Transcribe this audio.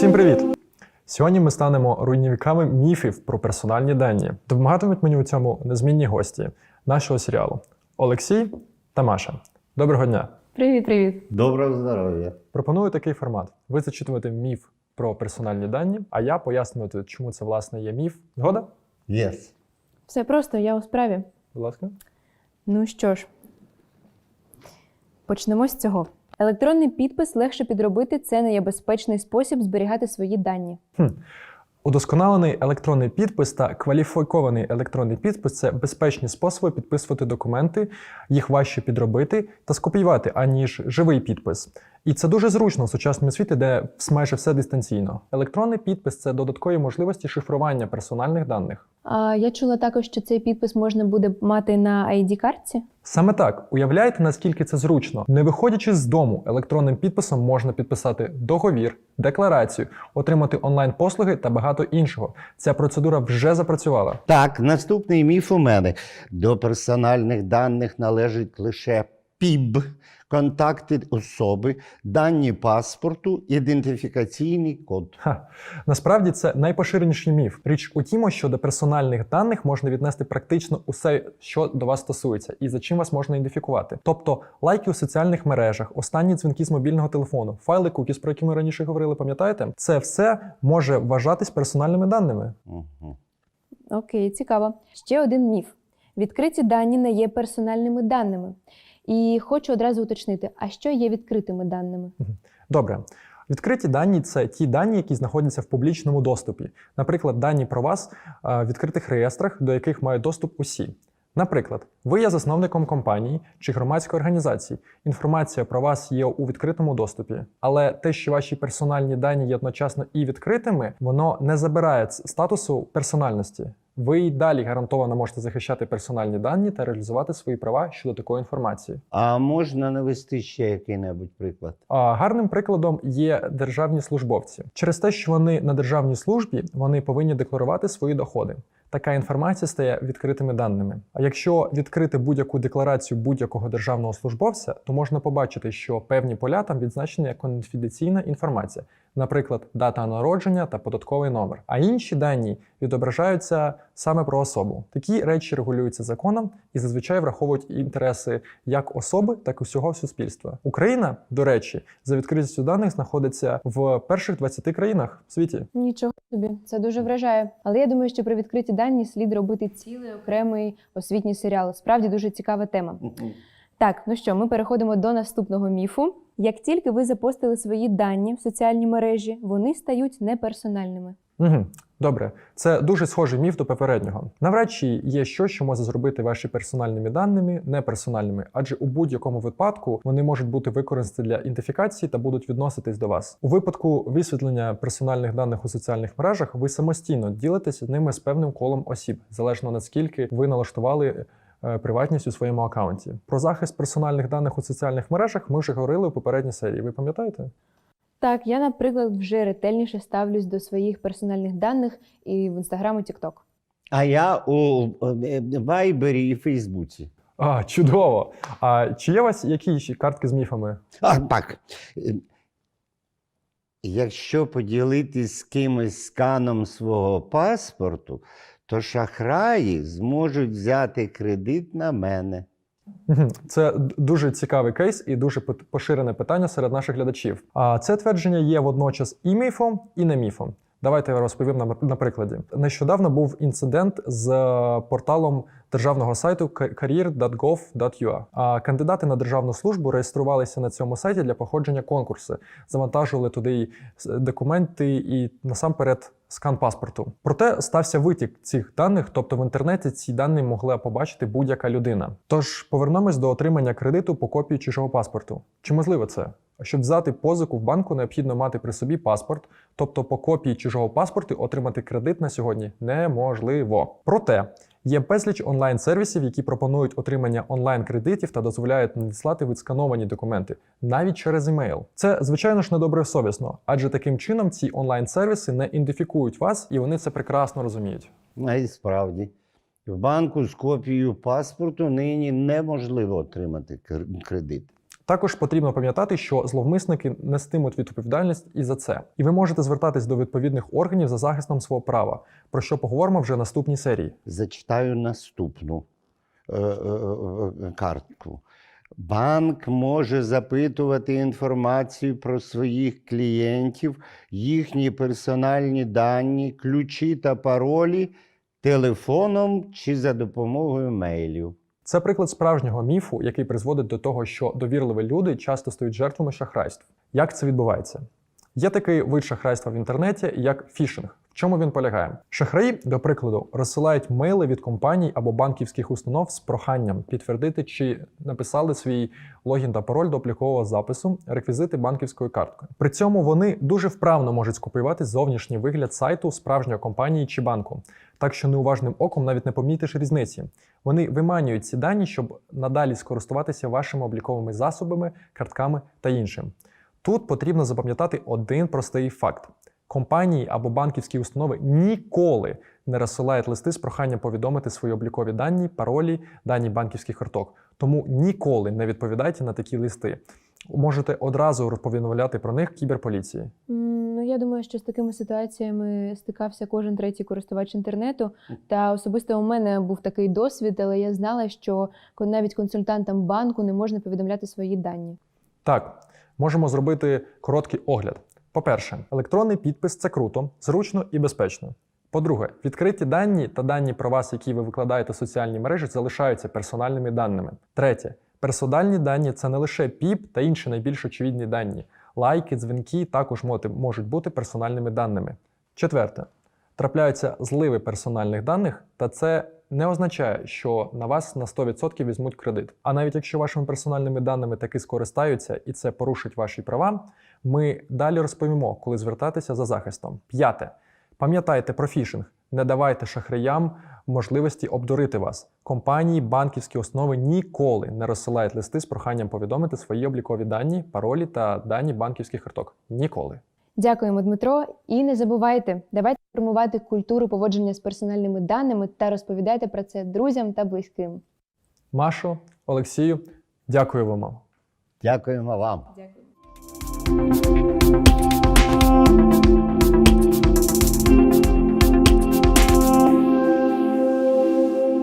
Усім привіт! Сьогодні ми станемо руйнівниками міфів про персональні дані. Допомагатимуть мені у цьому незмінні гості нашого серіалу Олексій та Маша. Доброго дня! Привіт, привіт. Доброго здоров'я. Пропоную такий формат: ви зачитувати міф про персональні дані, а я пояснювати, чому це власне є міф. Згода? Yes. Все просто, я у справі. Будь ласка. Ну що ж, почнемо з цього. Електронний підпис легше підробити це не є безпечний спосіб зберігати свої дані. Удосконалений електронний підпис та кваліфікований електронний підпис це безпечні способи підписувати документи, їх важче підробити та скопіювати, аніж живий підпис. І це дуже зручно в сучасному світі, де майже все дистанційно. Електронний підпис це додаткові можливості шифрування персональних даних. А я чула також, що цей підпис можна буде мати на ID-картці. Саме так, уявляєте, наскільки це зручно. Не виходячи з дому, електронним підписом можна підписати договір, декларацію, отримати онлайн-послуги та багато іншого. Ця процедура вже запрацювала. Так, наступний міф у мене. До персональних даних належить лише ПІБ, контакти особи, дані паспорту, ідентифікаційний код. Ха. Насправді це найпоширеніший міф. Річ у тім, що до персональних даних можна віднести практично усе, що до вас стосується, і за чим вас можна ідентифікувати. Тобто лайки у соціальних мережах, останні дзвінки з мобільного телефону, файли кукіс, про які ми раніше говорили, пам'ятаєте? Це все може вважатись персональними даними. Угу. Окей, цікаво. Ще один міф: відкриті дані не є персональними даними. І хочу одразу уточнити, а що є відкритими даними? Добре. Відкриті дані це ті дані, які знаходяться в публічному доступі. Наприклад, дані про вас е, в відкритих реєстрах, до яких мають доступ усі. Наприклад, ви є засновником компанії чи громадської організації. Інформація про вас є у відкритому доступі, але те, що ваші персональні дані є одночасно і відкритими, воно не забирає статусу персональності. Ви й далі гарантовано можете захищати персональні дані та реалізувати свої права щодо такої інформації. А можна навести ще який-небудь приклад? А гарним прикладом є державні службовці. Через те, що вони на державній службі, вони повинні декларувати свої доходи. Така інформація стає відкритими даними. А якщо відкрити будь-яку декларацію будь-якого державного службовця, то можна побачити, що певні поля там відзначені як конфіденційна інформація, наприклад, дата народження та податковий номер. А інші дані відображаються саме про особу. Такі речі регулюються законом і зазвичай враховують інтереси як особи, так і всього суспільства. Україна, до речі, за відкритістю даних знаходиться в перших 20 країнах в світі. Нічого собі, це дуже вражає. Але я думаю, що про відкриті дані слід робити цілий окремий освітній серіал. Справді дуже цікава тема. Так, ну що, ми переходимо до наступного міфу. Як тільки ви запостили свої дані в соціальні мережі, вони стають неперсональними. Угу. Добре, це дуже схожий міф до попереднього. Навряд чи є щось, що може зробити ваші персональними даними неперсональними, адже у будь-якому випадку вони можуть бути використані для ідентифікації та будуть відноситись до вас. У випадку висвітлення персональних даних у соціальних мережах ви самостійно ділитеся ними з певним колом осіб, залежно наскільки ви налаштували. е, Приватність у своєму аккаунті про захист персональних даних у соціальних мережах ми вже говорили у попередній серії. Ви пам'ятаєте? Так, я, наприклад, вже ретельніше ставлюсь до своїх персональних даних і в інстаграм і Тікток. А я у е, Вайбері і Фейсбуці. А, чудово! А чи є у вас якісь картки з міфами? А, так. Е, Якщо поділитись з кимось сканом свого паспорту, то шахраї зможуть взяти кредит на мене. Це дуже цікавий кейс і дуже поширене питання серед наших глядачів. А це твердження є водночас і міфом, і не міфом. Давайте я розповім на, на прикладі. Нещодавно був інцидент з е, порталом державного сайту career.gov.ua. А кандидати на державну службу реєструвалися на цьому сайті для походження конкурсу, завантажували туди документи і насамперед скан паспорту. Проте стався витік цих даних, тобто в інтернеті ці дані могла побачити будь-яка людина. Тож повернемось до отримання кредиту по копії чужого паспорту. Чи можливо це? Щоб взяти позику в банку, необхідно мати при собі паспорт, тобто по копії чужого паспорту отримати кредит на сьогодні неможливо. Проте є безліч онлайн-сервісів, які пропонують отримання онлайн-кредитів та дозволяють надіслати відскановані документи навіть через емейл. Це звичайно ж недобросовісно, адже таким чином ці онлайн-сервіси не ідентифікують вас і вони це прекрасно розуміють. А і справді. В банку з копією паспорту нині неможливо отримати кредит. Також потрібно пам'ятати, що зловмисники нестимуть відповідальність і за це. І ви можете звертатись до відповідних органів за захистом свого права, про що поговоримо вже в наступній серії. Зачитаю наступну е, е, е, картку. Банк може запитувати інформацію про своїх клієнтів, їхні персональні дані, ключі та паролі телефоном чи за допомогою мейлів. Це приклад справжнього міфу, який призводить до того, що довірливі люди часто стають жертвами шахрайств. Як це відбувається? Є такий вид шахрайства в інтернеті, як фішинг. В чому він полягає? Шахраї, до прикладу, розсилають мейли від компаній або банківських установ з проханням підтвердити, чи написали свій логін та пароль до облікового запису, реквізити банківської картки. При цьому вони дуже вправно можуть скопіювати зовнішній вигляд сайту справжньої компанії чи банку, так що неуважним оком навіть не помітиш різниці. Вони виманюють ці дані, щоб надалі скористуватися вашими обліковими засобами, картками та іншим. Тут потрібно запам'ятати один простий факт: компанії або банківські установи ніколи не розсилають листи з проханням повідомити свої облікові дані, паролі, дані банківських карток. Тому ніколи не відповідайте на такі листи. Можете одразу розповідомляти про них кіберполіції. Ну, я думаю, що з такими ситуаціями стикався кожен третій користувач інтернету. Та особисто у мене був такий досвід, але я знала, що навіть консультантам банку не можна повідомляти свої дані. Так, можемо зробити короткий огляд. По-перше, електронний підпис це круто, зручно і безпечно. По-друге, відкриті дані та дані про вас, які ви викладаєте в соціальні мережі, залишаються персональними даними. Третє, персональні дані це не лише ПІП та інші найбільш очевидні дані. Лайки, дзвінки також можуть бути персональними даними. Четверте, трапляються зливи персональних даних, та це не означає, що на вас на 100% візьмуть кредит. А навіть якщо вашими персональними даними таки скористаються і це порушить ваші права, ми далі розповімо, коли звертатися за захистом. П'яте. Пам'ятайте про фішинг. Не давайте шахраям можливості обдурити вас. Компанії, банківські основи ніколи не розсилають листи з проханням повідомити свої облікові дані, паролі та дані банківських карток. Ніколи. Дякуємо, Дмитро. І не забувайте, давайте формувати культуру поводження з персональними даними та розповідайте про це друзям та близьким. Машо, Олексію, дякую вам. Дякуємо вам. Дякую.